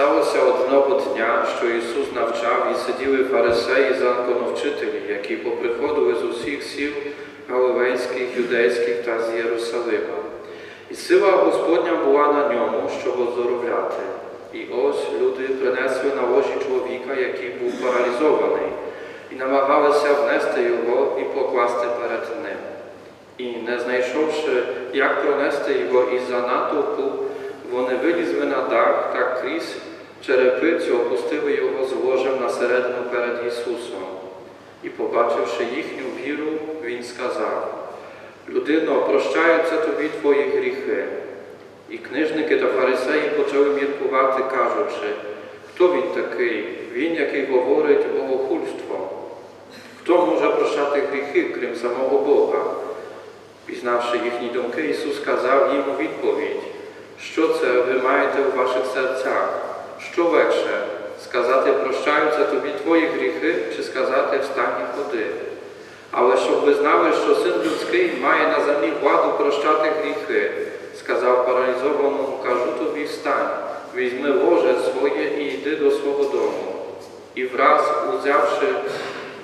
Сталося одного дня, що Ісус навчав, і сиділи фарисеї законовчителі, які поприходили з усіх сіл галилейських, юдейських та з Єрусалима. І сила Господня була на ньому, щоб оздоровляти. І ось люди принесли на ложі чоловіка, який був паралізований, і намагалися внести його і покласти перед ним. І, не знайшовши, як пронести його із-за натовпу, вони вилізли на дах та крізь черепицю опустили його з ложем на середину перед Ісусом. І, побачивши їхню віру, Він сказав, Людино, прощаються тобі твої гріхи. І книжники та фарисеї почали міркувати, кажучи, хто він такий, він, який говорить богохульство. Хто може прощати гріхи, крім самого Бога? Пізнавши їхні думки, Ісус сказав їм у відповідь, що це ви маєте у ваших серцях? Що легше сказати, прощаються тобі твої гріхи, чи сказати встань і ходи? Але щоб ви знали, що син людський має на землі владу прощати гріхи, сказав паралізованому, кажу тобі встань, візьми ложе своє і йди до свого дому. І враз, узявши,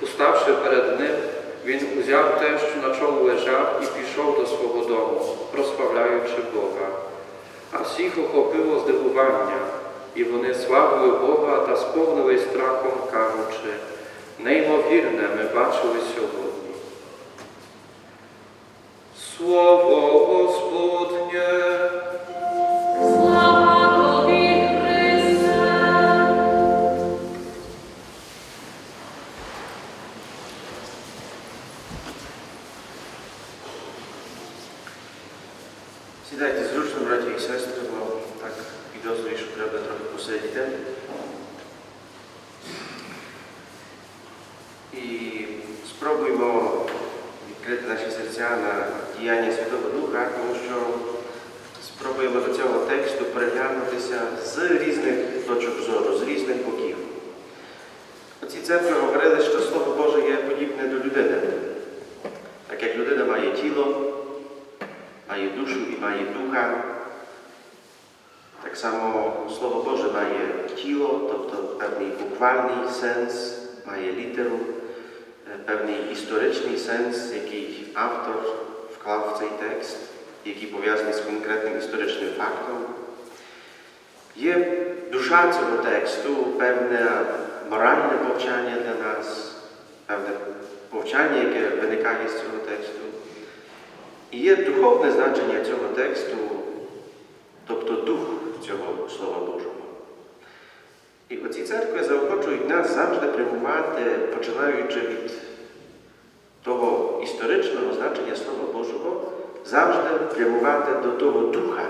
уставши перед ним, він узяв те, що на чому лежав, і пішов до свого дому, прославляючи Бога. А всіх охопило здивування, і вони славили Бога та сповнились страхом, кажучи, неймовірне ми бачили сьогодні. Слово Господнє. Оці церкви говорили, що Слово Боже є подібне до людини. Так як людина має тіло, має душу і має духа. Так само Слово Боже має тіло, тобто певний буквальний сенс, має літеру, е, певний історичний сенс, який автор вклав в цей текст, який пов'язаний з конкретним історичним фактом. Є душа цього тексту, певне моральне повчання для нас, певне повчання, яке виникає з цього тексту. І є духовне значення цього тексту, тобто дух цього Слова Божого. І оці церкви заохочують нас завжди прямувати, починаючи від того історичного значення Слова Божого, завжди прямувати до того духа,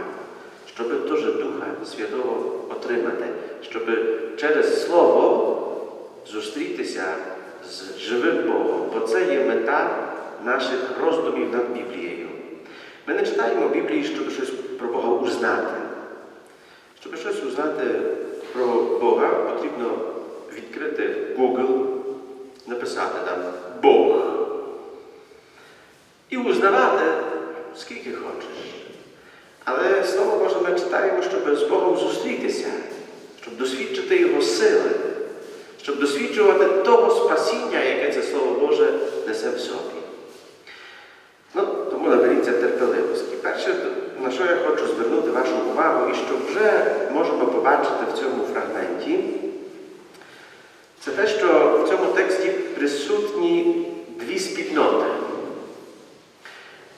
щоб теж Духа Святого отримати, щоб через Слово зустрітися з живим Богом, бо це є мета наших роздумів над Біблією. Ми не читаємо Біблії, щоб щось про Бога узнати. Щоб щось узнати про Бога, потрібно відкрити Google, написати там Бог. І узнавати скільки хочеш. Але Слово Боже ми читаємо, щоб з Богом зустрітися, щоб досвідчити Його сили, щоб досвідчувати того спасіння, яке це Слово Боже несе в собі. Ну, тому наберіться терпеливості. Перше, на що я хочу звернути вашу увагу, і що вже можемо побачити в цьому фрагменті, це те, що в цьому тексті присутні дві спільноти.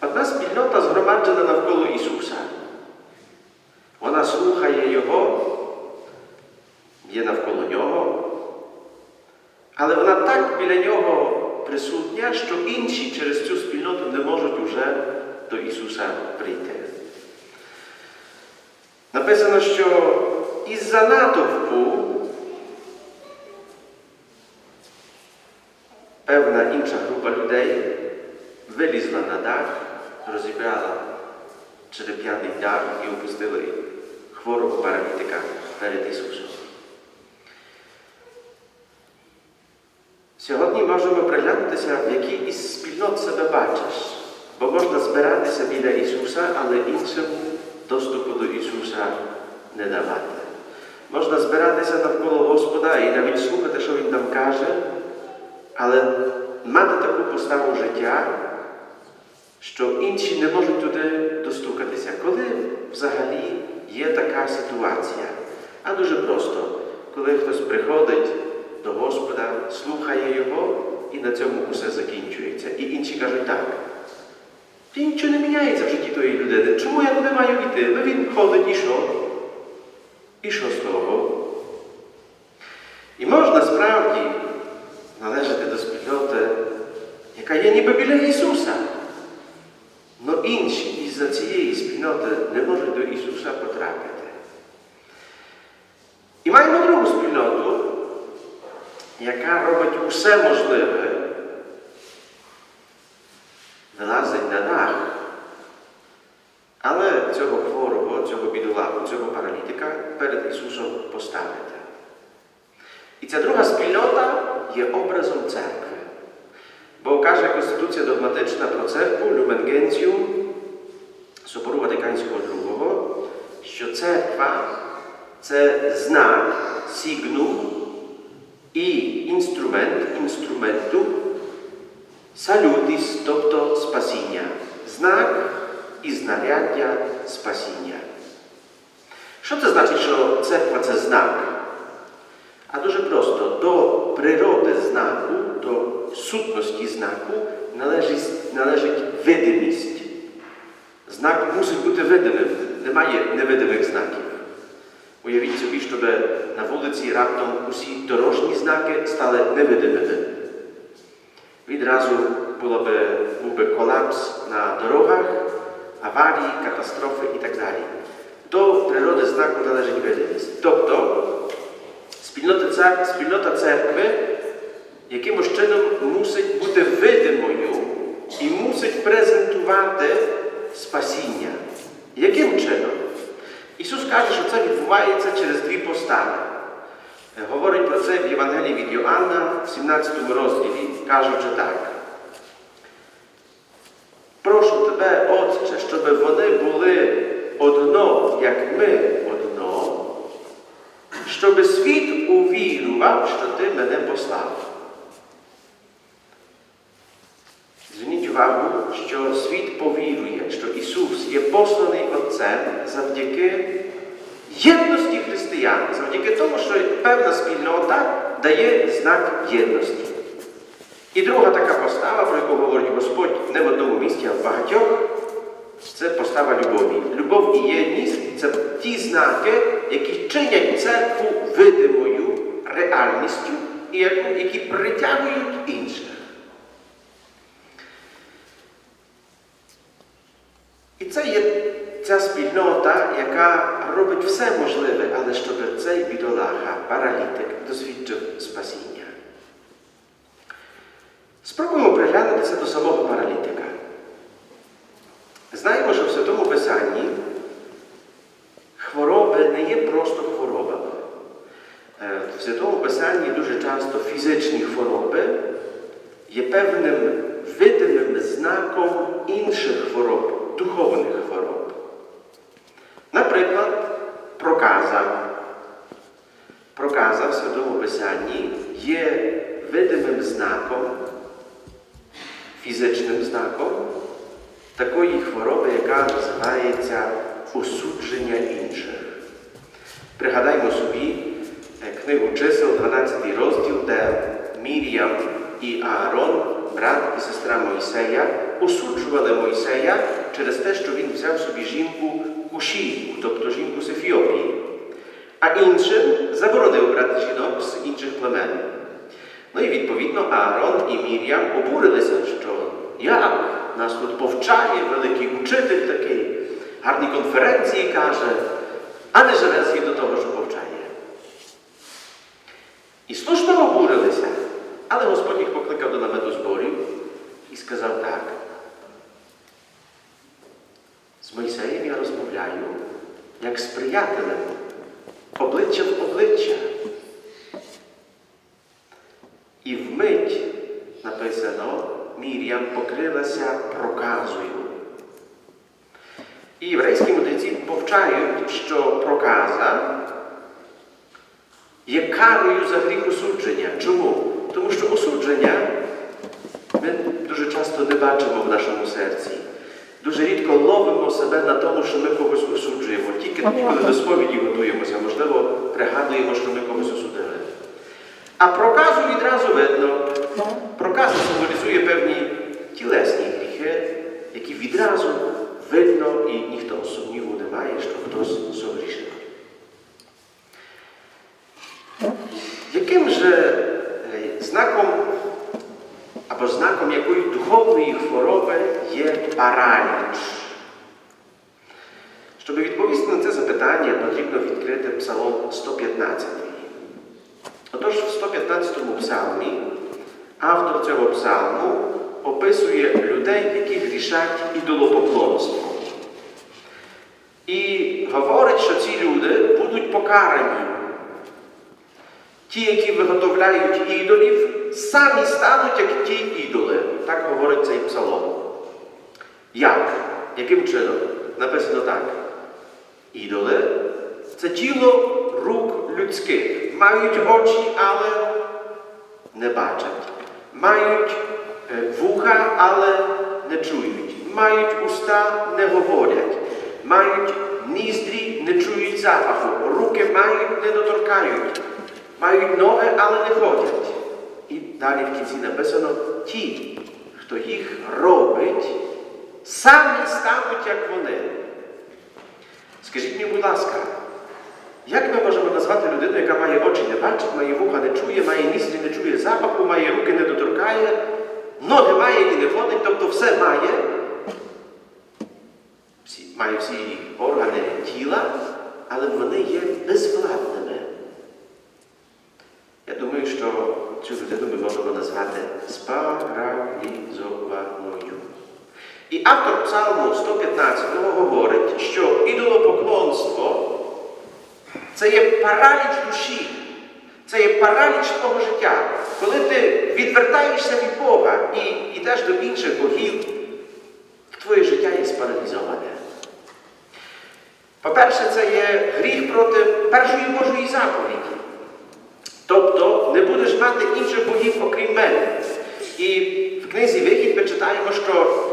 Одна спільнота згромаджена навколо Ісуса. Вона слухає Його, є навколо Нього, але вона так біля Нього присутня, що інші через цю спільноту не можуть уже до Ісуса прийти. Написано, що із-за натовпу певна інша група людей вилізла на дах, розібрала череп'яний дах і опустили хворого паралітика перед Ісусом. Сьогодні можемо приглянутися, в якій із спільнот себе бачиш, бо можна збиратися біля Ісуса, але іншим доступу до Ісуса не давати. Можна збиратися навколо Господа і навіть слухати, що Він нам каже, але мати таку поставу життя, що інші не можуть туди достукатися. Коли взагалі є така ситуація? А дуже просто, коли хтось приходить до Господа, слухає Його, і на цьому усе закінчується. І інші кажуть так. Нічого не міняється в житті тої людини. Чому я туди маю йти? Ну він ходить і що? І що з того? І можна справді належати до спільноти, яка є ніби біля Ісуса. Но інші із-за цієї спільноти не можуть до Ісуса потрапити. І маємо другу спільноту, яка робить усе можливе, вилазить на дах. Але цього хворого, цього бідолаху, цього паралітика перед Ісусом поставити. І ця друга спільнота є образом церкви. Бо каже Конституція догматична про церкву Люмен Генціум Собору Ватиканського II, що церква це знак, сігнум і інструмент інструменту салютіс, тобто спасіння. Знак і знаряддя спасіння. Що це значить, що церква це знак? А дуже просто, до природи знаку, до сутності знаку належить, належить видимість. Знак мусить бути видимим, немає невидимих знаків. Уявіть собі, щоб на вулиці раптом усі дорожні знаки стали невидимими. Відразу було би, був би колапс на дорогах, аварії, катастрофи і так далі. До природи знаку належить видимість. Тобто спільнота, спільнота церкви якимось чином мусить бути видимою і мусить презентувати спасіння. Яким чином? Ісус каже, що це відбувається через дві постави. Говорить про це в Євангелії від Йоанна в 17 розділі, кажучи так. Прошу тебе, Отче, щоб вони були одно, як ми одно, щоб світ увірував, що ти мене послав. Зверніть увагу, що світ повірує, що Ісус є посланий Отцем завдяки єдності завдяки тому, що певна спільнота дає знак єдності. І друга така постава, про яку говорить Господь не в одному місці, а в багатьох, це постава любові. Любов і єдність це ті знаки, які чинять церкву видимою реальністю і які притягують інших. І це є ця спільнота, яка робить все можливе, але щоб цей бідолаха, паралітик, досвідчив спасіння. Спробуємо приглянутися до самого паралітика. Знаємо, що в Святому Писанні хвороби не є просто хворобами. Е, В Святому Писанні дуже часто фізичні хвороби є певним видимим знаком інших хвороб, духовних хвороб. Наприклад, проказа. Проказа в Святому Писанні є видимим знаком, фізичним знаком такої хвороби, яка називається осудження інших. Пригадаймо собі е, книгу чисел, 12 розділ, де Мір'ям і Аарон, брат і сестра Мойсея, осуджували Мойсея через те, що він взяв собі жінку Кушійку, тобто жінку з Ефіопії, а іншим заборонив брати жінок з інших племен. Ну і відповідно Аарон і Мір'ям обурилися, що як нас тут повчає великий учитель такий, гарні конференції каже, а не живе згідно того, що повчає. І слушно обурилися, але Господь їх покликав до намету зборів і сказав так. З Мойсеєм я розмовляю, як з приятелем, обличчя в обличчя. І вмить написано, Мір'ям покрилася проказою. І єврейські мудреці повчають, що проказа є карою за гріх осудження. Чому? Тому що осудження ми дуже часто не бачимо в нашому серці. Дуже рідко ловимо себе на тому, що ми когось осуджуємо. Тільки тоді, коли до сповіді готуємося, можливо, пригадуємо, що ми когось осудили. А проказу відразу видно. Проказу символізує певні тілесні гріхи, які відразу видно і ніхто сумніву не має, що хтось согрішив. Яким же знаком або знаком якої духовної хвороби є параліч? Щоб відповісти на це запитання, потрібно відкрити Псалом 115. Отож, в 115 псалмі автор цього псалму описує людей, які грішать ідолопоклонством. І говорить, що ці люди будуть покарані. Ті, які виготовляють ідолів, самі стануть як ті ідоли. Так говорить цей псалом. Як? Яким чином? Написано так. Ідоли це тіло рук людських. Мають очі, але не бачать. Мають вуха, але не чують. Мають уста, не говорять. Мають ніздрі, не чують запаху. Руки мають, не доторкають. Мають ноги, але не ходять. І далі в кінці написано ті, хто їх робить, самі стануть, як вони. Скажіть мені, будь ласка, як ми можемо назвати людину, яка має очі не бачить, має вуха не чує, має ніздрі не чує запаху, має руки не доторкає, ноги має і не ходить, тобто все має, всі, має всі органи тіла, але вони є безвладними. Я думаю, що цю людину ми можемо назвати спаралізованою. І автор Псалму 115 говорить, що ідолопоклонство це є параліч душі, це є параліч твого життя. Коли ти відвертаєшся від Бога і йдеш до інших богів, твоє життя є спаралізоване. По-перше, це є гріх проти першої Божої заповіді. Тобто не будеш мати інших богів, окрім мене. І в книзі Вихід ми читаємо, що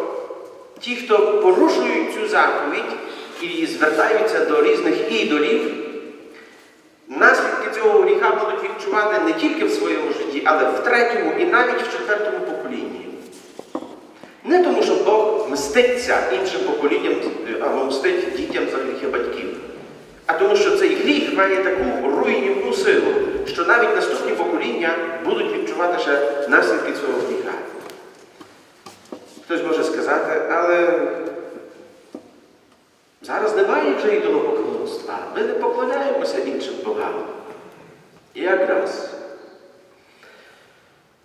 ті, хто порушують цю заповідь і звертаються до різних ідолів, наслідки цього гріха будуть відчувати не тільки в своєму житті, але в третьому і навіть в четвертому поколінні. Не тому, що Бог мститься іншим поколінням або мстить дітям за гріхи батьків, а тому, що цей гріх має таку руйнівну силу, що навіть наступні покоління будуть відчувати ще наслідки цього гріха. Хтось може сказати, але зараз немає вже ідолопоклонства. Ми не поклоняємося іншим богам. І якраз.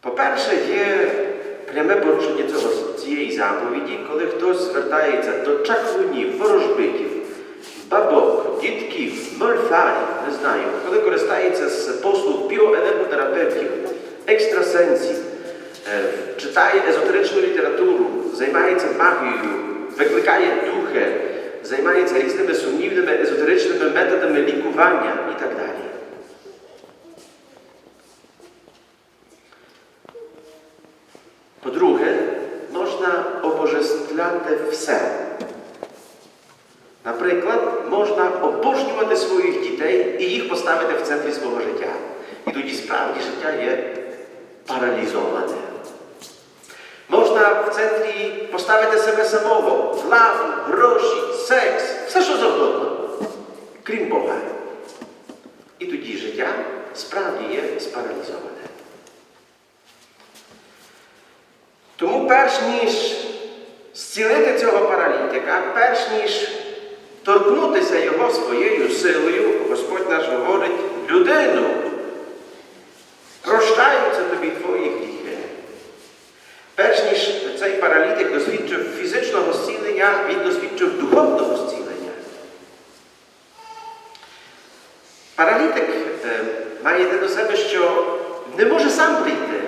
По-перше, є пряме порушення цього, цієї заповіді, коли хтось звертається до чаклунів, ворожбитів, бабок, дітків, мольфарів, не знаю, коли користається з послуг біоенерготерапевтів, екстрасенсів, е, читає езотеричну літературу, займається магією, викликає духи, займається різними сумнівними езотеричними методами лікування і так далі. По-друге, можна обожествляти все. Наприклад, можна обожнювати своїх дітей і їх поставити в центрі свого життя. І тоді справді життя є паралізоване. Можна в центрі поставити себе самого, владу, гроші, секс, все що завгодно, крім Бога. І тоді життя справді є спаралізоване. Тому перш ніж зцілити цього паралітика, перш ніж торкнутися його своєю силою, Господь наш говорить, людину, прощаються тобі твої гріхи. Перш ніж цей паралітик досвідчив фізичного зцілення, він досвідчив духовного зцілення. Паралітик е, має те до себе, що не може сам прийти.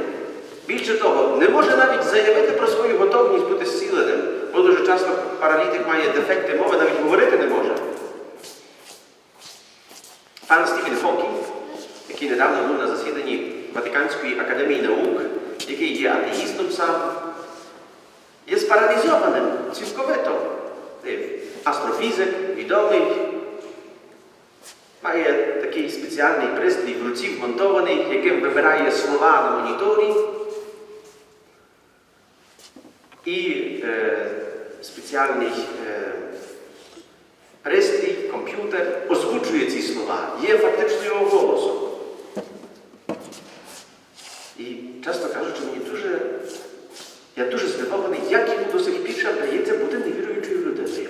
Більше того, не може навіть заявити про свою готовність бути зціленим, бо дуже часто паралітик має дефекти мови, навіть говорити не може. Пан Стівен Хокінг, який недавно був на засіданні Ватиканської академії наук, який є атеїстом сам, є спаралізованим цілковито. Е, Астрофізик, відомий, має такий спеціальний пристрій в руці вмонтований, яким вибирає слова на моніторі. І е, спеціальний е, пристрій, комп'ютер озвучує ці слова, є фактично його голосом. І часто кажучи, мені дуже, я дуже здивований, як йому до сих пір вдається бути невіруючою людиною.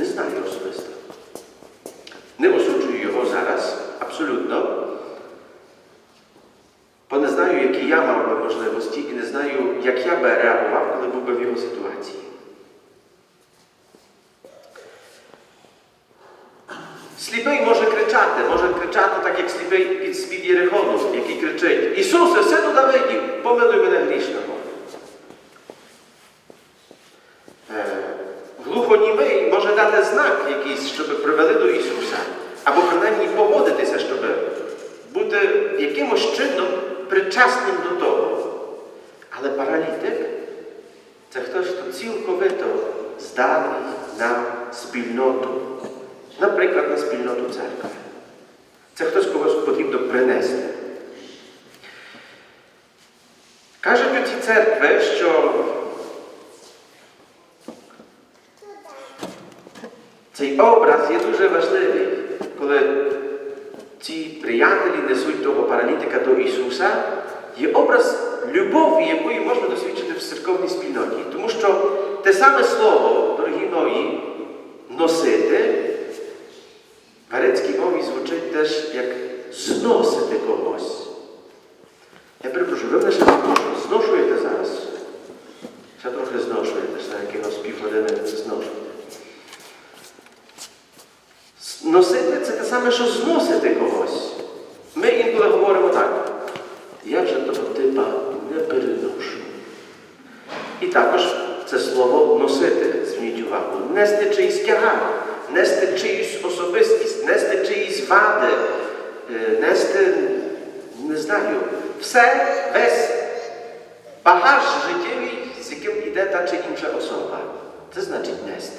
Не знаю особисто. Не осуджую його зараз, абсолютно. Бо не знаю, які я мав би можливості, і не знаю, як я би реагував, коли був би в його ситуації. Сліпий може кричати, може кричати так, як сліпий під з-під Єрихону, який кричить: Ісусе, сину Давидів, помилуй мене грішного. Е, Глухонімий може дати знак якийсь, щоб привели до Ісуса, або принаймні погодитися, щоб бути якимось чином причасним до того. Але паралітик це хтось, хто цілковито зданий на спільноту, наприклад, на спільноту церкви. Це хтось когось потрібно принести. Кажуть у цій церкви, що цей образ є дуже важливий, коли ці приятелі несуть того паралітика до Ісуса, є образ любові, якої можна досвідчити в церковній спільноті. Тому що те саме слово, дорогі мої, носити в грецькій мові звучить теж як зносити когось. Я перепрошую, ви мене ще зношуєте зараз? Ще трохи зношуєте, ще якихось півгодини зношуєте. Носити це те саме, що зносити когось. Ми інколи говоримо так. Я вже того типа не переношу. І також це слово носити, зверніть увагу, нести чиїсь тягар, нести чиюсь особистість, нести чиїсь вади, е, нести, не знаю, все, весь багаж життєвий, з яким йде та чи інша особа. Це значить нести.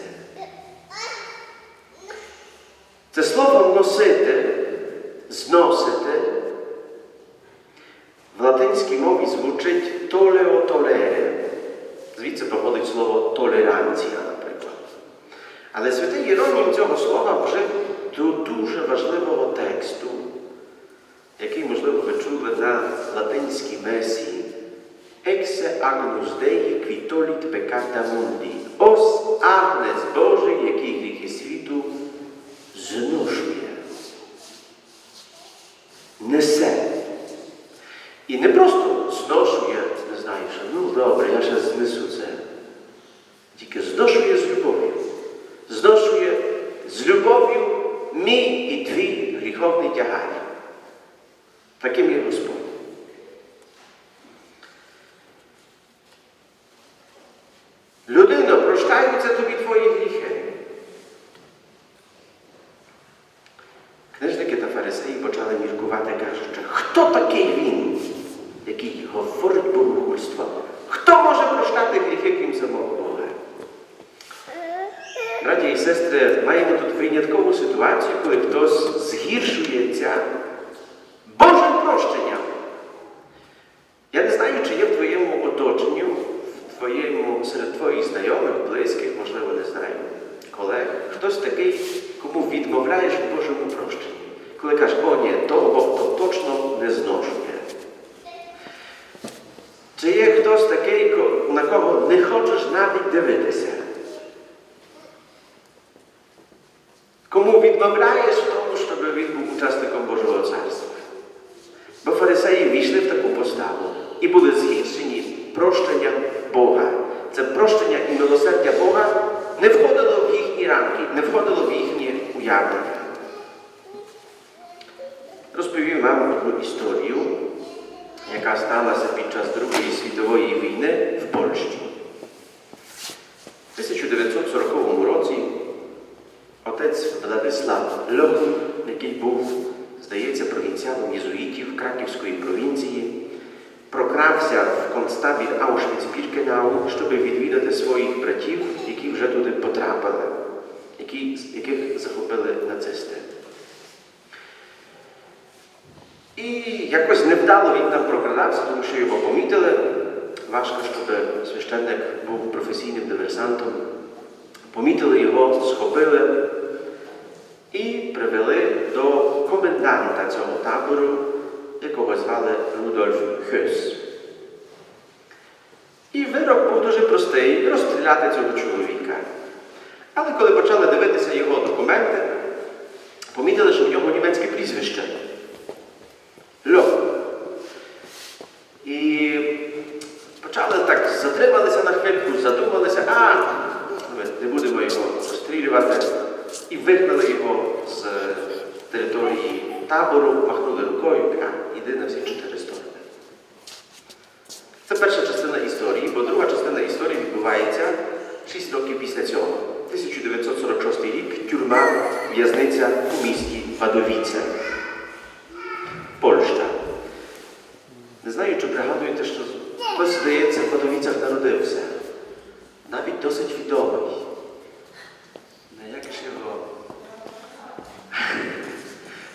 Це слово носити, зносити в латинській мові звучить толео толере. Звідси походить слово толеранція, наприклад. Але святий Єронім цього слова вжив до дуже важливого тексту, який, можливо, ви чули на латинській ex agnus Dei qui tolit peccata mundi. os agnes Божий, який гріхи світу знушує, несе. І не просто зношує, не знаю, що ну добре, я ще знесу це. Тільки зношує з любов'ю. Зношує з любов'ю мій і твій гріховний тягар. Таким є Господь. Людино, прощаються тобі твої гріхи. Книжники та фарисеї почали міркувати, кажучи, хто такий він, який говорить богохульство? Хто може прощати гріхи, крім самого Бога? І сестри, маємо тут виняткову ситуацію, коли хтось згіршується Божим прощенням. Я не знаю, чи є в твоєму оточенню, в твоєму, серед твоїх знайомих, близьких, можливо, не знаю, їхнє уявлення. Розповім вам одну історію, яка сталася під час Другої світової війни в Польщі. Якось він там прокрадався, тому що його помітили. Важко, щоб священник був професійним диверсантом. Помітили його, схопили і привели до коменданта цього табору, якого звали Рудольф Хюс. І вирок був дуже простий розстріляти цього чоловіка. Але коли почали дивитися його документи, помітили, що в нього німецьке прізвище. Льо. І почали так, затрималися на хвильку, задумалися, а ми не будемо його розстрілювати. І вигнали його з території табору, махнули рукою, а іди на всі чотири сторони. Це перша частина історії, бо друга частина історії відбувається 6 років після цього. 1946 рік тюрма, в'язниця у місті Вадовіце. Польща. Не знаю, чи пригадуєте, що хтось, здається, в Вадовіцях народився. Навіть досить відомий. Не як ж його.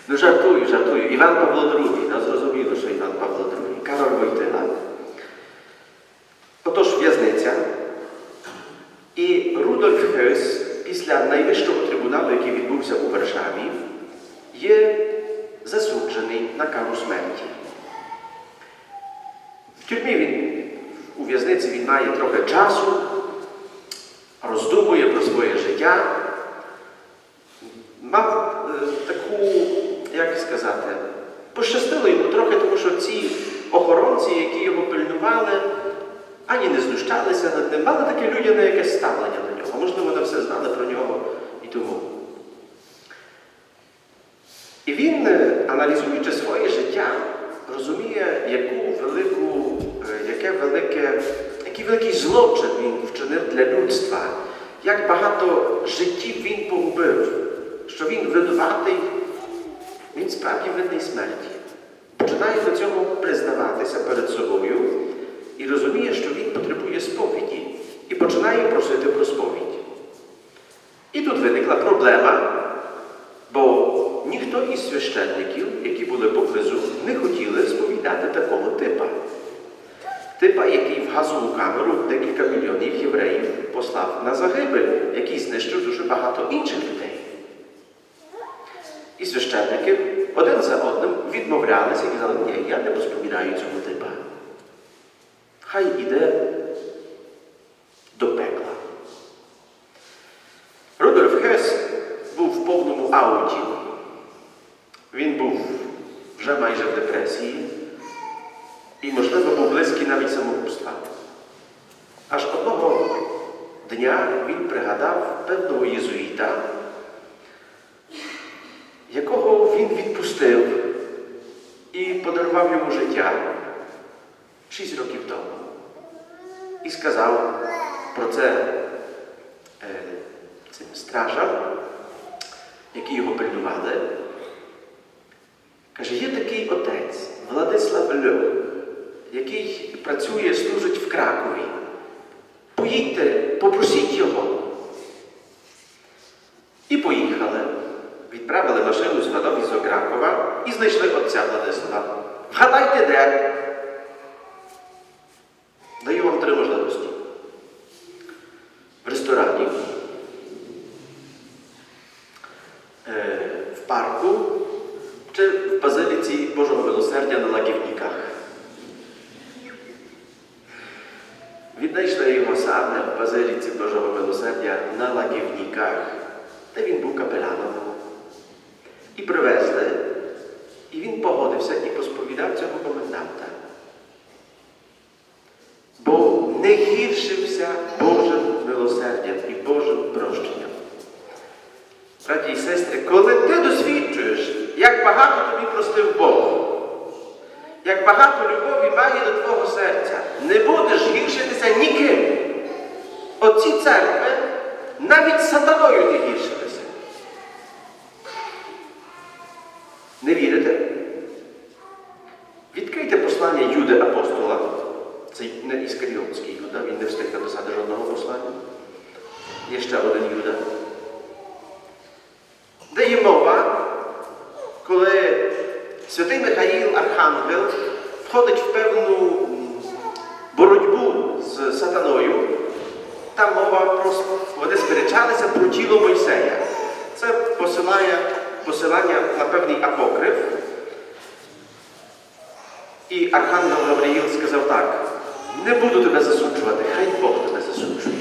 Ну, жартую, жартую. Іван Павло II. Ну, зрозуміло, що Іван Павло II. Кароль Войтила. Отож, в'язниця. І Рудольф Хес після найвищого трибуналу, який відбувся у Варшаві, є засуджений на кару смерті. В тюрмі він у в'язниці він має трохи часу, роздумує про своє життя. Мав е, таку, як сказати, пощастило йому трохи, тому що ці охоронці, які його пильнували, ані не знущалися над ним, мали таке людяне якесь ставлення до нього. Можливо, вони все знали про нього і тому. І він, аналізуючи своє життя, розуміє, яку велику, е, яке велике, який великий злочин він вчинив для людства, як багато життів він погубив, що він винуватий, він справді винний смерті. Починає до цього признаватися перед собою і розуміє, що він потребує сповіді, і починає просити про сповідь. І тут виникла проблема, бо ніхто із священників, які були поблизу, не хотіли сповідати такого типа. Типа, який в газову камеру декілька мільйонів євреїв послав на загибель, який знищив дуже багато інших людей. І священники один за одним відмовлялися і казали, ні, я не розповідаю цього типа. Хай іде до пекла. Рудольф Хес був в повному ауті. Він був вже майже в депресії і, можливо, був близький навіть самогубства. Аж одного дня він пригадав певного єзуїта, якого він відпустив і подарував йому життя шість років тому. І сказав про це е, цим стражам, які його пильнували. Каже, є такий отець Владислав Льо, який працює, служить в Кракові. Поїдьте, попросіть його. І поїхали. Відправили машину з Гадові з Кракова і знайшли отця Владислава. Вгадайте, де? Даю вам три можливості. В ресторані, е, в парку чи в базиліці Божого милосердя на Лагівниках. Віднайшли його саме в базиліці Божого милосердя на Лагівниках, де він був капеляном. І привезли, і він погодився і посповідав цього коменданта. Бо не гіршився Божим милосердям і Божим прощенням. Браті і сестри, коли ти досвідчуєш, як багато тобі простив Бог, як багато любові має до твого серця, не будеш гіршитися ніким. Оці церкви навіть сатаною не гіршилися. Не вірите? Відкрийте послання Юди апостола. Це не іскаріотський Юда, він не встиг написати жодного послання. Є ще один Юда. Де є мова, коли святий Михаїл, архангел, входить в певну м, боротьбу з сатаною, там мова про вони сперечалися про тіло Мойсея. Це посилає, посилання на певний апокриф. І Архангел Гавриїл сказав так: не буду тебе засуджувати, хай Бог тебе засуджує.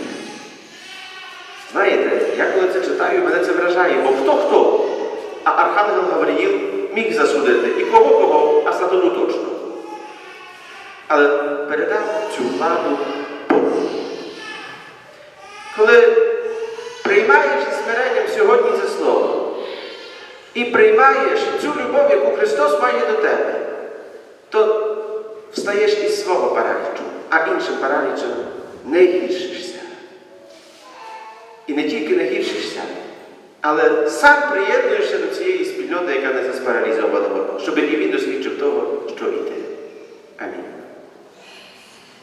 Знаєте, я коли це читаю, мене це вражає, бо хто хто? А Архангел Гавриїл міг засудити і кого кого, а сатану точно. Але передав цю владу Богу. Коли приймаєш із смиренням сьогодні це слово і приймаєш цю любов, яку Христос має до тебе, встаєш із свого паралічу, а іншим паралічем не гіршишся. І не тільки не гіршишся, але сам приєднуєшся до цієї спільноти, яка не заспаралізована, щоб і він досвідчив того, що і ти. Амінь.